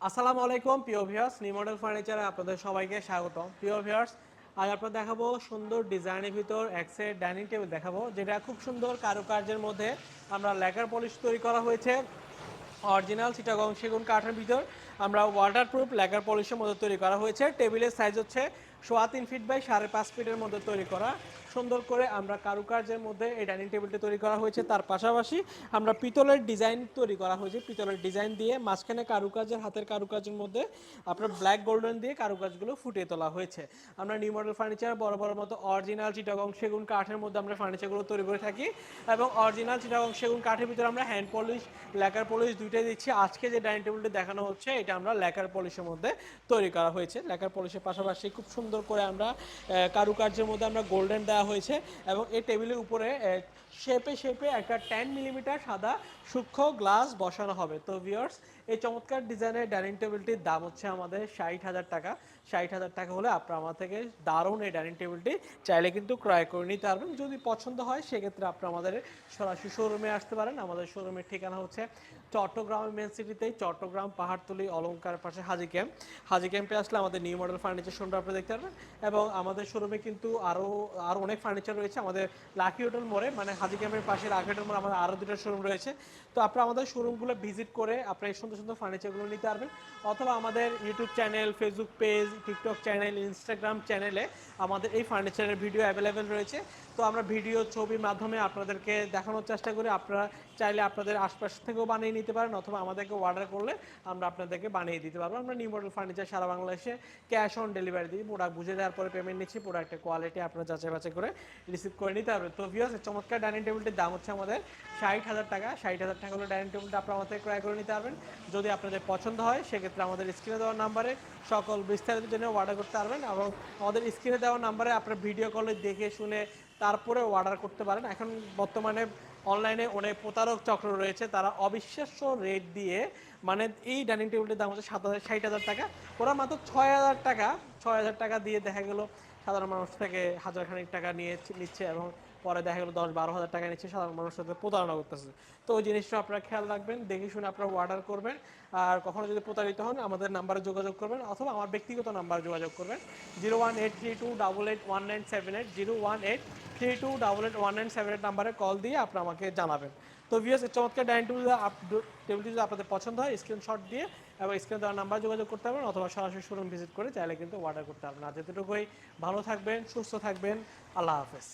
আসসালামু আলাইকুম, প্রিয় ভিউয়ার্স নিউ মডেল ফার্নিচারে আপনাদের সবাইকে স্বাগত প্রিয় ভিউয়ার্স আজ আপনাদের দেখাবো সুন্দর ডিজাইনের ভিতর এক্সের ডাইনিং টেবিল দেখাবো, যেটা খুব সুন্দর কারুকার্যের মধ্যে আমরা লেকার পলিশ তৈরি করা হয়েছে। অরিজিনাল চিটাগং সেগুন কাঠের ভিতর আমরা ওয়াটারপ্রুফ লেকার পলিশের মধ্যে তৈরি করা হয়েছে। টেবিলের সাইজ হচ্ছে সোয়া তিন ফিট বাই সাড়ে পাঁচ ফিটের মধ্যে তৈরি করা। সুন্দর করে আমরা কারুকার্যের মধ্যে এই ডাইনিং টেবিলটি তৈরি করা হয়েছে। তার পাশাপাশি আমরা পিতলের ডিজাইন তৈরি করা হয়েছে। পিতলের ডিজাইন দিয়ে মাঝখানে কারুকার্যের, হাতের কারুকার্যের মধ্যে আপনার ব্ল্যাক গোল্ডেন দিয়ে কারুকাজগুলো ফুটিয়ে তোলা হয়েছে। আমরা নিউ মডেল ফার্নিচার বড় বড় মতো অরিজিনাল চিটাগং সেগুন কাঠের মধ্যে আমরা ফার্নিচারগুলো তৈরি করে থাকি এবং অরিজিনাল চিটাগং সেগুন কাঠের ভিতরে আমরা হ্যান্ড পলিশ লেকার পলিশ দুইটাই দিচ্ছি। আজকে যে ডাইনিং টেবিলটি দেখানো হচ্ছে, এটা আমরা লেকার পলিশের মধ্যে তৈরি করা হয়েছে। লেকার পলিশের পাশাপাশি খুব সুন্দর করে আমরা কারুকার্যের মধ্যে আমরা গোল্ডেন দেওয়া হয়েছে এবং এই টেবিলের উপরে শেপে শেপে একটা টেন মিলিমিটার সাদা সূক্ষ্ম গ্লাস বসানো হবে। তো ভিউয়ার্স এই চমৎকার ডিজাইনের ডাইনিং টেবিলটির দাম হচ্ছে আমাদের ষাট হাজার টাকা। ষাট হাজার টাকা হলে আপনারা আমার থেকে দারুণ এই ডাইনিং টেবিলটি চাইলে কিন্তু ক্রয় করে নিতে পারবেন। যদি পছন্দ হয়, সেক্ষেত্রে আপনারা আমাদের সরাসরি শোরুমে আসতে পারেন। আমাদের শোরুমের ঠিকানা হচ্ছে চট্টগ্রাম মেন সিটিতে চট্টগ্রাম পাহাড়তলি অলঙ্কার পাশে হাজি ক্যাম্প। হাজি ক্যাম্পে আসলে আমাদের নিউ মডেল ফার্নিচার শোরুমটা আপনি দেখতে পারবেন এবং আমাদের শোরুমে কিন্তু আরও আরও অনেক ফার্নিচার রয়েছে। আমাদের লাকি হোটেল মোড়ে মানে হাজি ক্যাম্পের পাশে লাকি হোটেল মোড়ে আমাদের আরও দুটো শোরুম রয়েছে। তো আপনারা আমাদের শোরুমগুলো ভিজিট করে আপনারা এই সুন্দর সুন্দর ফার্নিচারগুলো নিতে পারবেন। অথবা আমাদের YouTube channel Facebook page TikTok channel Instagram চ্যানেলে আমাদের এই ফার্নিচারের ভিডিও অ্যাভেলেবেল রয়েছে। তো আমরা ভিডিও ছবির মাধ্যমে আপনাদেরকে দেখানোর চেষ্টা করি। আপনারা চাইলে আপনাদের আশপাশ থেকেও বানিয়ে নিতে পারেন অথবা আমাদেরকে অর্ডার করলে আমরা আপনাদেরকে বানিয়ে দিতে পারব। আমরা নিউ মডেল ফার্নিচার সারা বাংলাদেশে ক্যাশ অন ডেলিভারি দিই প্রোডাক্ট বুঝে দেওয়ার পরে পেমেন্ট নিচ্ছি প্রোডাক্টের কোয়ালিটি আপনারা যাচাই বাছাই করে রিসিভ করে নিতে পারবেন তো ভিউয়ার্স চমৎকার ডাইনিং টেবিলটির দাম হচ্ছে আমাদের ষাট হাজার টাকা। ষাট হাজার টাকা হলে ডাইনিং টেবিলটা আপনারা আমাদের ক্রয় করে নিতে পারবেন। যদি আপনাদের পছন্দ হয়, সেক্ষেত্রে আমাদের স্ক্রিনে দেওয়া নাম্বারে সকল বিস্তারিত জন্য অর্ডার করতে পারবেন এবং আমাদের স্ক্রিনে দেওয়া নাম্বারে আপনার ভিডিও কলে দেখে শুনে তারপরে অর্ডার করতে পারেন। এখন বর্তমানে অনলাইনে অনেক প্রতারক চক্র রয়েছে, তারা অবিশ্বাস্য রেট দিয়ে মানে এই ডাইনিং টেবিলটির দাম হচ্ছে সাত হাজার, ষাট হাজার টাকা। ওরা মাত্র ছয় হাজার টাকা, ছয় হাজার টাকা দিয়ে দেখা গেল সাধারণ মানুষ থেকে হাজার খানিক টাকা নিয়ে নিচ্ছে এবং পরে দেখা গেলো দশ বারো হাজার টাকা নিচ্ছে সাধারণ মানুষের সাথে প্রতারণা করতেছে। তো ওই জিনিসটা আপনারা খেয়াল রাখবেন, দেখে শুনে আপনারা অর্ডার করবেন। আর কখনো যদি প্রতারিত হন, আমাদের নাম্বারে যোগাযোগ করবেন অথবা আমার ব্যক্তিগত নাম্বার যোগাযোগ করবেন। Zero one eight three two double eight one nine seven eight, zero one eight three two double eight one nine seven eight নাম্বারে কল দিয়ে আপনারা আমাকে জানাবেন। তো ভিএস চমৎকার ডাইনিং টেবিল টেবিলটি যদি আপনাদের পছন্দ হয় স্ক্রিনশট দিয়ে এবং স্ক্রিনে দেওয়ার নাম্বার যোগাযোগ করতে পারবেন অথবা সরাসরি শোরুম ভিজিট করে চাইলে কিন্তু অর্ডার করতে পারবেন। আর যেটুকুই ভালো থাকবেন, সুস্থ থাকবেন, আল্লাহ হাফেজ।